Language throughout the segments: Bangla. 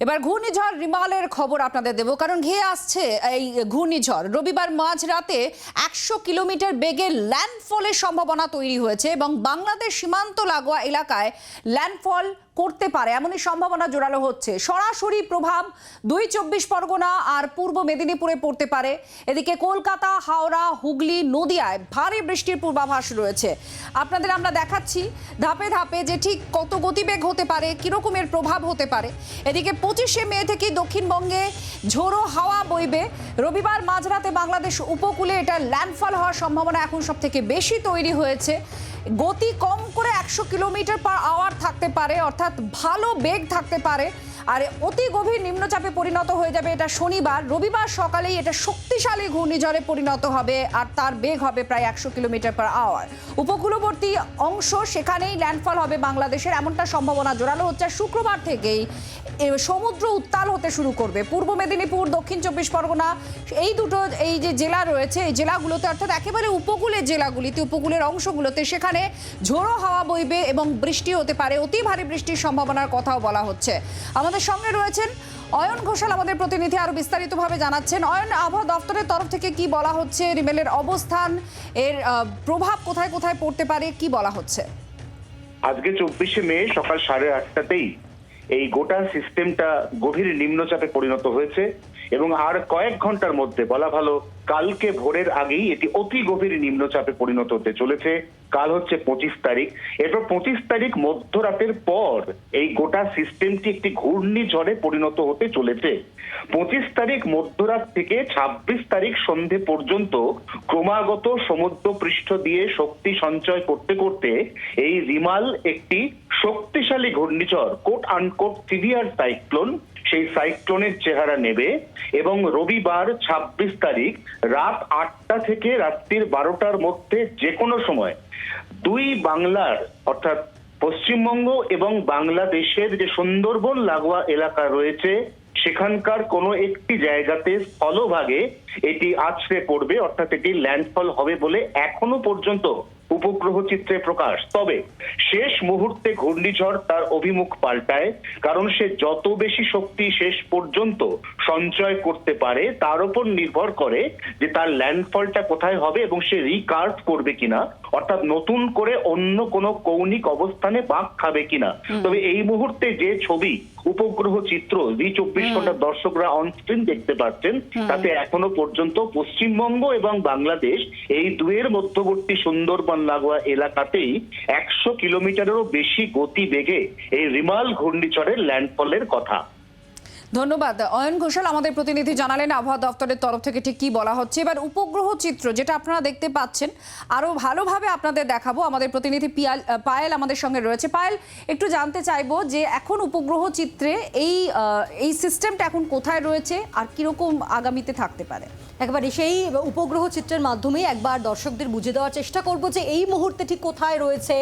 এবার ঘূর্ণিঝড় রিমালের খবর আপনাদের দেব, কারণ ঘেয়ে আসছে এই ঘূর্ণিঝড়। রবিবার মাঝ রাতে একশো কিলোমিটার বেগে ল্যান্ডফলের সম্ভাবনা তৈরি হয়েছে এবং বাংলাদেশ সীমান্ত লাগোয়া এলাকায় ল্যান্ডফল করতে পারে, এমনই সম্ভাবনা জোরালো হচ্ছে। সরাসরি প্রভাব দুই চব্বিশ পরগনা আর পূর্ব মেদিনীপুরে পড়তে পারে। এদিকে কলকাতা, হাওড়া, হুগলি, নদিয়ায় ভারী বৃষ্টির পূর্বাভাস রয়েছে। আপনাদের আমরা দেখাচ্ছি ধাপে ধাপে যে ঠিক কত গতিবেগ হতে পারে, কিরকমের প্রভাব হতে পারে। এদিকে পঁচিশে মে থেকে দক্ষিণবঙ্গে ঝোড়ো হাওয়া বইবে। রবিবার মাঝরাতে বাংলাদেশ উপকূলে এটা ল্যান্ডফল হওয়ার সম্ভাবনা এখন সব থেকে বেশি তৈরি হয়েছে। গতি কম করে একশো কিলোমিটার পার আওয়ার থাকতে পারে, অর্থাৎ ভালো বেগ থাকতে পারে। আর অতি গভীর নিম্নচাপে পরিণত হয়ে যাবে এটা শনিবার। রবিবার সকালেই এটা শক্তিশালী ঘূর্ণিঝড়ে পরিণত হবে আর তার বেগ হবে প্রায় একশো কিলোমিটার পার আওয়ার উপকূলবর্তী অংশ সেখানেই ল্যান্ডফল হবে বাংলাদেশের। এমনটা সম্ভাবনা জোরালো হচ্ছে। শুক্রবার থেকেই সমুদ্র উত্তাল হতে শুরু করবে। পূর্ব মেদিনীপুর, দক্ষিণ চব্বিশ পরগনা, এই দুটো, এই যে জেলা রয়েছে, এই জেলাগুলোতে, অর্থাৎ একেবারে উপকূলের জেলাগুলিতে উপকূলের অংশগুলোতে সেখানে ঝোড়ো হাওয়া বইবে এবং বৃষ্টি হতে পারে। অতি ভারী বৃষ্টির সম্ভাবনার কথাও বলা হচ্ছে। আমাদের সঙ্গে রয়েছেন অয়ন ঘোষাল, আমাদের প্রতিনিধি আরও বিস্তারিতভাবে জানাচ্ছেন। অয়ন, আবহাওয়া দপ্তরের তরফ থেকে কি বলা হচ্ছে? রিমেলের অবস্থান, এর প্রভাব কোথায় কোথায় পড়তে পারে? কি বলা হচ্ছে? আজকে চব্বিশে মে, সকাল সাড়ে আটটাতেই এই গোটা সিস্টেমটা গভীর নিম্নচাপে পরিণত হয়েছে এবং আর কয়েক ঘণ্টার মধ্যে, বলা ভালো, কালকে ভোরের আগেই এটি অতি গভীর নিম্নচাপে পরিণত হতে চলেছে। কাল হচ্ছে পঁচিশ তারিখ। এরপর পঁচিশ তারিখ মধ্যরাতের পর এই গোটা সিস্টেমটি একটি ঘূর্ণিঝড়ে পরিণত হতে চলেছে। পঁচিশ তারিখ মধ্যরাত থেকে ছাব্বিশ তারিখ সন্ধে পর্যন্ত ক্রমাগত সমুদ্র পৃষ্ঠ দিয়ে শক্তি সঞ্চয় করতে করতে এই রিমাল একটি শক্তিশালী ঘূর্ণিঝড় কোট আনকোট সিভিয়ার সাইক্লোন সেই সাইক্লোনের চেহারা নেবে এবং রবিবার ছাব্বিশ তারিখ রাত আটটা থেকে রাত্রির বারোটার মধ্যে যে কোনো সময় দুই বাংলার, অর্থাৎ পশ্চিমবঙ্গ এবং বাংলাদেশের যে সুন্দরবন লাগোয়া এলাকা রয়েছে, সেখানকার কোনো একটি জায়গাতে স্থলভাগে এটি আছড়ে পড়বে, অর্থাৎ এটি ল্যান্ডফল হবে বলে এখনও পর্যন্ত উপগ্রহ চিত্রে প্রকাশ। তবে শেষ মুহূর্তে ঘূর্ণিঝড় তার অভিমুখ পাল্টায় কারণ সে যত বেশি শক্তি শেষ পর্যন্ত সঞ্চয় করতে পারে তার উপর নির্ভর করে যে তার ল্যান্ডফলটা কোথায় হবে এবং সে রিকার্ভ করবে কিনা অর্থাৎ নতুন করে অন্য কোনো কৌণিক অবস্থানে বাঁক খাবে কিনা। তবে এই মুহূর্তে যে ছবি উপগ্রহ চিত্র জি চব্বিশ ঘণ্টার দর্শকরা অনস্ক্রিন দেখতে পাচ্ছেন তাতে এখনও পর্যন্ত পশ্চিমবঙ্গ এবং বাংলাদেশ এই দুয়ের মধ্যবর্তী সুন্দরবন লাগোয়া এলাকাতেই একশো কিলোমিটারেরও বেশি গতিবেগে এই রিমাল ঘূর্ণিঝড়ের ল্যান্ডফলের কথা। ধন্যবাদ। অয়ন ঘোষাল আমাদের প্রতিনিধি জানালেন আবহাওয়া দপ্তরের তরফ থেকে ঠিক কি বলা হচ্ছে। এবার উপগ্রহ চিত্র যেটা আপনারা দেখতে পাচ্ছেন, আরও ভালোভাবে আপনাদের দেখাবো। আমাদের প্রতিনিধি পিয়াল পায়েল আমাদের সঙ্গে রয়েছে। পায়েল, একটু জানতে চাইব যে এখন উপগ্রহ চিত্রে এই এই সিস্টেমটা এখন কোথায় রয়েছে আর কীরকম আগামীতে থাকতে পারে? একেবারে সেই উপগ্রহ চিত্রের মাধ্যমেই একবার দর্শকদের বুঝে দেওয়ার চেষ্টা করব যে এই মুহূর্তে ঠিক কোথায় রয়েছে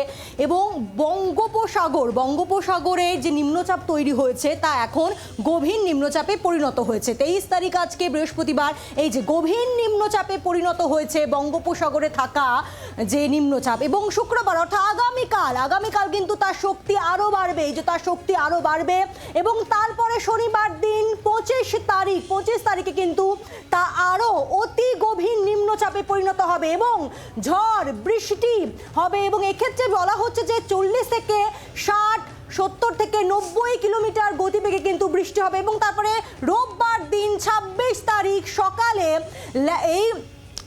এবং বঙ্গোপসাগর, বঙ্গোপসাগরে যে নিম্নচাপ তৈরি হয়েছে তা এখন গভীর নিম্নচাপে পরিণত হয়েছে। তেইশ তারিখ আজকে বৃহস্পতিবার এই যে গভীর নিম্নচাপে পরিণত হয়েছে বঙ্গোপসাগরে থাকা যে নিম্নচাপ এবং শুক্রবার অর্থাৎ আগামীকাল আগামীকাল কিন্তু তার শক্তি আরও বাড়বে, এই যে তার শক্তি আরও বাড়বে এবং তারপরে শনিবার দিন পঁচিশ তারিখ, পঁচিশ তারিখে কিন্তু তা আরও অতি গভীর নিম্নচাপে পরিণত হবে এবং ঝড়, বৃষ্টি হবে এবং এক্ষেত্রে বলা হচ্ছে যে চল্লিশ থেকে ষাট সত্তর থেকে নব্বই কিলোমিটার গতিবেগে কিন্তু বৃষ্টি হবে এবং তারপরে রোববার দিন ছাব্বিশ তারিখ সকালে এই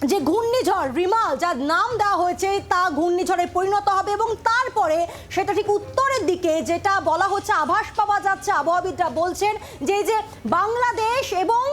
যে ঘূর্ণিঝড় রিমাল, যার নাম দেওয়া হয়েছে, তা ঘূর্ণিঝড়ে পরিণত হবে এবং তারপরে সেটা ঠিক উত্তরের দিকে, যেটা বলা হচ্ছে আভাস পাওয়া যাচ্ছে, আবহাওয়াবিদরা বলছেন যে যে বাংলাদেশ এবং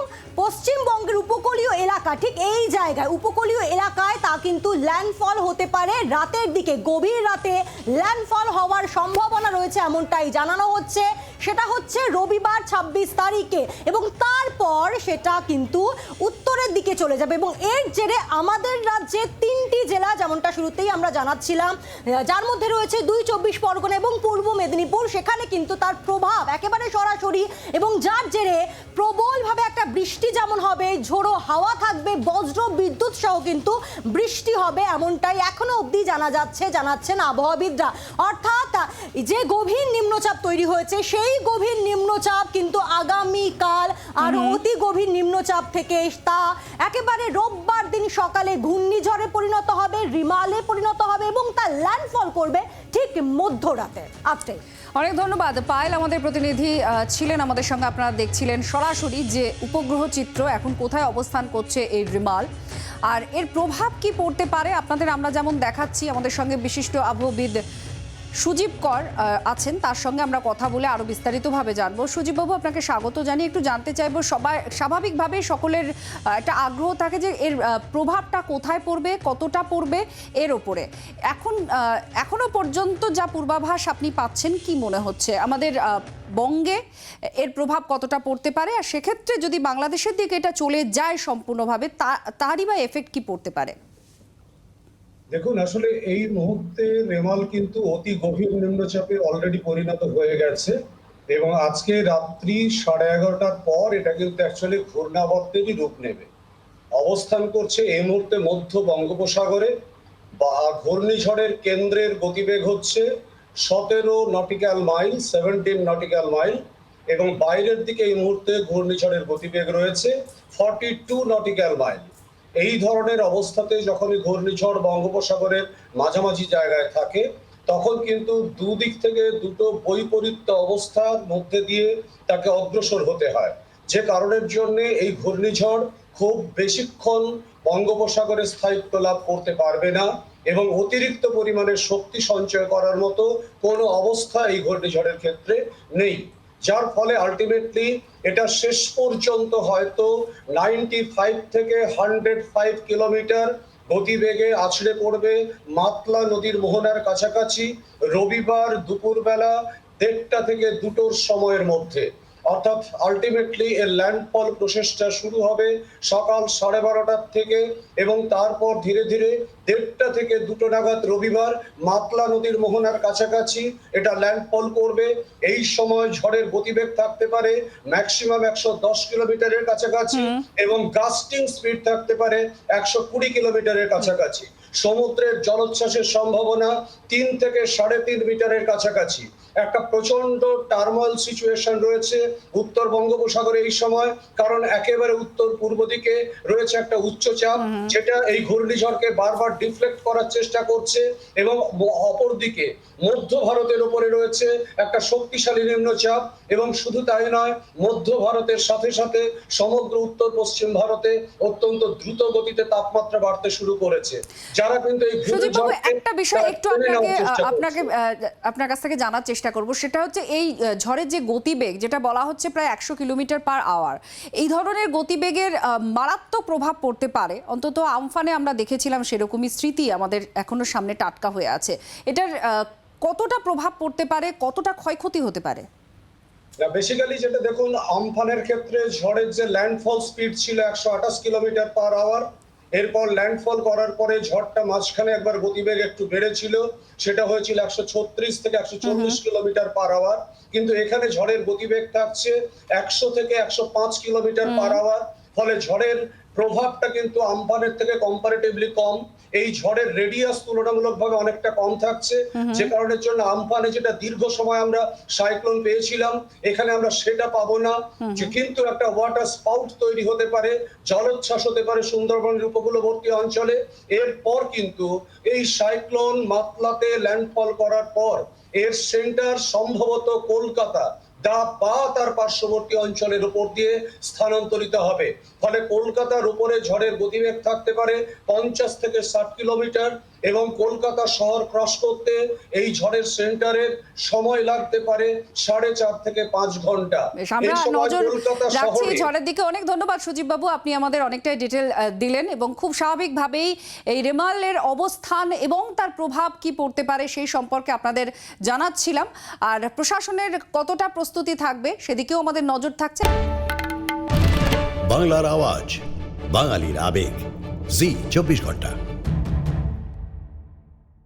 পশ্চিমবঙ্গের উপকূলীয় এলাকা, ঠিক এই জায়গায়, উপকূলীয় এলাকায় তা কিন্তু ল্যান্ডফল হতে পারে। রাতের দিকে, গভীর রাতে ল্যান্ডফল হওয়ার সম্ভাবনা রয়েছে, এমনটাই জানানো হচ্ছে। সেটা হচ্ছে রবিবার ছাব্বিশ তারিখে এবং তারপর সেটা কিন্তু উত্তরের দিকে চলে যাবে এবং এর জেরে আমাদের রাজ্যে তিনটি জেলা যেমনটা শুরুতেই আমরা জানাচ্ছিলাম যার মধ্যে রয়েছে দুই চব্বিশ পরগনা এবং পূর্ব মেদিনীপুর। সেখানে কিন্তু তার প্রভাব একেবারে সরাসরি এবং যার জেরে প্রবলভাবে একটা বৃষ্টি যেমন হবে, ঝোড়ো হাওয়া থাকবে, বজ্র বিদ্যুৎ সহ কিন্তু বৃষ্টি হবে এমনটাই এখনও অবধি জানা যাচ্ছে, জানাচ্ছেন আবহাওয়াবিদরা। অর্থাৎ যে গভীর নিম্নচাপ তৈরি হয়েছে, সেই গভীর নিম্নচাপ কিন্তু আগামী কাল আর অতি গভীর নিম্নচাপ থেকে তা একেবারে রোববার দিন সকালে ঘূর্ণিঝড়ে পরিণত হবে রিমালে পরিণত হবে এবং তা ল্যান্ডফল করবে ঠিক মধ্যরাতে। আজটাই অনেক ধন্যবাদ। পায়েল আমাদের প্রতিনিধি ছিলেন আমাদের সঙ্গে। আপনারা দেখছিলেন সরাসরি যে উপগ্রহ চিত্র এখন কোথায় অবস্থান করছে এই রিমাল। আর এর প্রভাব কি পড়তে পারে? আপনাদের আমরা যেমন দেখাচ্ছি আমাদের সঙ্গে বিশিষ্ট আবহবিদ সুজীব কর আছেন। তার সঙ্গে আমরা কথা বলে আরও বিস্তারিতভাবে জানব। সুজীববাবু আপনাকে স্বাগত জানিয়ে একটু জানতে চাইব সবাই স্বাভাবিকভাবে সকলের একটা আগ্রহ থাকে যে এর প্রভাবটা কোথায় পড়বে কতটা পড়বে এর ওপরে। এখন আহ, এখনও পর্যন্ত যা পূর্বাভাস আপনি পাচ্ছেন কি মনে হচ্ছে? আমাদের বঙ্গে এর প্রভাব কতটা পড়তে পারে? আর সেক্ষেত্রে যদি বাংলাদেশের দিকে এটা চলে যায় সম্পূর্ণভাবে তা তারই বা এফেক্ট কি পড়তে পারে? দেখুন, আসলে এই মুহূর্তে রেমাল কিন্তু অতি গভীর নিম্নচাপে অলরেডি পরিণত হয়ে গেছে এবং আজকে রাত্রি সাড়ে এগারোটার পর এটা কিন্তু অ্যাকচুয়ালি ঘূর্ণাবর্তেরই রূপ নেবে। অবস্থান করছে এই মুহূর্তে মধ্য বঙ্গোপসাগরে, বা ঘূর্ণিঝড়ের কেন্দ্রের গতিবেগ হচ্ছে সতেরো nautical mile seventeen nautical mile এবং বাইরের দিকে এই মুহূর্তে ঘূর্ণিঝড়ের গতিবেগ রয়েছে ফর্টি টু নটিক্যাল মাইল এই ধরনের অবস্থাতে যখনই ঘূর্ণিঝড় বঙ্গোপসাগরের মাঝামাঝি জায়গায় থাকে, তখন কিন্তু দুদিক থেকে দুটো বৈপরীত্য অবস্থার মধ্যে দিয়ে তাকে অগ্রসর হতে হয়। যে কারণের জন্য এই ঘূর্ণিঝড় খুব বেশিক্ষণ বঙ্গোপসাগরে স্থায়িত্ব লাভ করতে পারবে না এবং অতিরিক্ত পরিমাণে শক্তি সঞ্চয় করার মতো কোনো অবস্থা এই ঘূর্ণিঝড়ের ক্ষেত্রে নেই। যার ফলে আলটিমেটলি এটা শেষ পর্যন্ত হয়তো নাইনটি ফাইভ থেকে হান্ড্রেড ফাইভ কিলোমিটার গতিবেগে আছড়ে পড়বে মাতলা নদীর মোহনার কাছাকাছি রবিবার দুপুরবেলা দেড়টা থেকে দুটোর সময়ের মধ্যে। অর্থাৎ আলটিমেটলি এর ল্যান্ডফল প্রসেসটা শুরু হবে সকাল সাড়ে বারোটার থেকে এবং তারপর ধীরে ধীরে দেড়টা থেকে দুটো নাগাদ রবিবার মাতলা নদীর মোহনার কাছাকাছি এটা ল্যান্ডফল করবে। এই সময় ঝড়ের গতিবেগ থাকতে পারে ম্যাক্সিমাম একশো দশ কিলোমিটারের কাছাকাছি এবং গাস্টিং স্পিড থাকতে পারে একশো কুড়ি কিলোমিটারের কাছাকাছি। সমুদ্রের জলোচ্ছ্বাসের সম্ভাবনা তিন থেকে সাড়ে তিন মিটারের কাছাকাছি। একটা প্রচণ্ড টার্মাল সিচুয়েশন রয়েছে উত্তর বঙ্গোপসাগরে এই সময় কারণ একেবারে উত্তর পূর্ব দিকে রয়েছে একটা উচ্চচাপ যেটা এই ঘূর্ণিঝড়কে বারবার ডিফ্লেক্ট করার চেষ্টা করছে এবং অপর দিকে মধ্য ভারতের উপরে রয়েছে একটা শক্তিশালী নিম্নচাপ এবং শুধু তাই নয় মধ্য ভারতের সাথে সাথে সমগ্র উত্তর পশ্চিম ভারতে অত্যন্ত দ্রুত গতিতে তাপমাত্রা বাড়তে শুরু করেছে যারা কিন্তু এই একটা বিষয় একটু আপনাকে। আপনাকে আপনার কাছ থেকে জানার চেষ্টা করব, সেটা হচ্ছে এই ঝড়ের যে গতিবেগ, যেটা বলা হচ্ছে প্রায় একশো কিলোমিটার পার আওয়ার, এই ধরনের গতিবেগের মারাত্মক প্রভাব পড়তে পারে। অন্তত আমফানে আমরা দেখেছিলাম সেরকমই স্মৃতি আমাদের এখনও সামনে টাটকা হয়ে আছে। এটার কতটা প্রভাব পড়তে পারে, কতটা ক্ষয়ক্ষতি হতে পারে? বেসিক্যালি যেটা দেখুন, আমফানের ক্ষেত্রে ঝড়ের যে ল্যান্ডফল স্পিড ছিল একশো আঠাশ কিলোমিটার পার আওয়ার এরপর ল্যান্ডফল করার পরে ঝড়টা মাঝখানে একবার গতিবেগ একটু বেড়েছিল সেটা হয়েছিল একশো ছত্রিশ থেকে একশো চল্লিশ কিলোমিটার পার আওয়ার কিন্তু এখানে ঝড়ের গতিবেগ থাকছে একশো থেকে একশো পাঁচ কিলোমিটার পার আওয়ার ফলে ঝড়ের প্রভাবটা কিন্তু আমফানের থেকে কম্পারেটিভলি কম। এই ঝড়ের রেডিয়াস তুলনামূলকভাবে অনেকটা কম থাকছে। যে কারণের জন্য আমফানে যেটা দীর্ঘ সময় আমরা সাইক্লোন পেয়েছিলাম এখানে আমরা সেটা পাবো না। যে কিন্তু একটা ওয়াটার স্পাউট তৈরি হতে পারে জলোচ্ছ্বাস হতে পারে সুন্দরবনের উপকূলবর্তী অঞ্চলে। এরপর কিন্তু এই সাইক্লোন মাতলাতে ল্যান্ডফল করার পর এর সেন্টার সম্ভবত কলকাতা দা বা তার পার্শ্ববর্তী অঞ্চলের উপর দিয়ে স্থানান্তরিত হবে। ফলে কলকাতার উপরে ঝড়ের গতিবেগ থাকতে পারে পঞ্চাশ থেকে ষাট কিলোমিটার। এবং কলকাতা শহর ক্রস করতে এই ঝড়ের সেন্টারের সময় লাগতে পারে সাড়ে চার থেকে পাঁচ ঘণ্টা। আমরা নজর রাখছি ঝড়ের দিকে। অনেক ধন্যবাদ সুজীব বাবু আপনি আমাদের অনেকটাই ডিটেল দিলেন এবং খুব স্বাভাবিকভাবেই এই রেমালের অবস্থান এবং তার প্রভাব কি পড়তে পারে সেই সম্পর্কে আপনাদের জানাচ্ছিলাম। আর প্রশাসনের কতটা প্রস্তুতি থাকবে সেদিকেও আমাদের নজর থাকছে। বাংলার আওয়াজ বাঙালির আবেগ। জি চব্বিশ ঘণ্টা।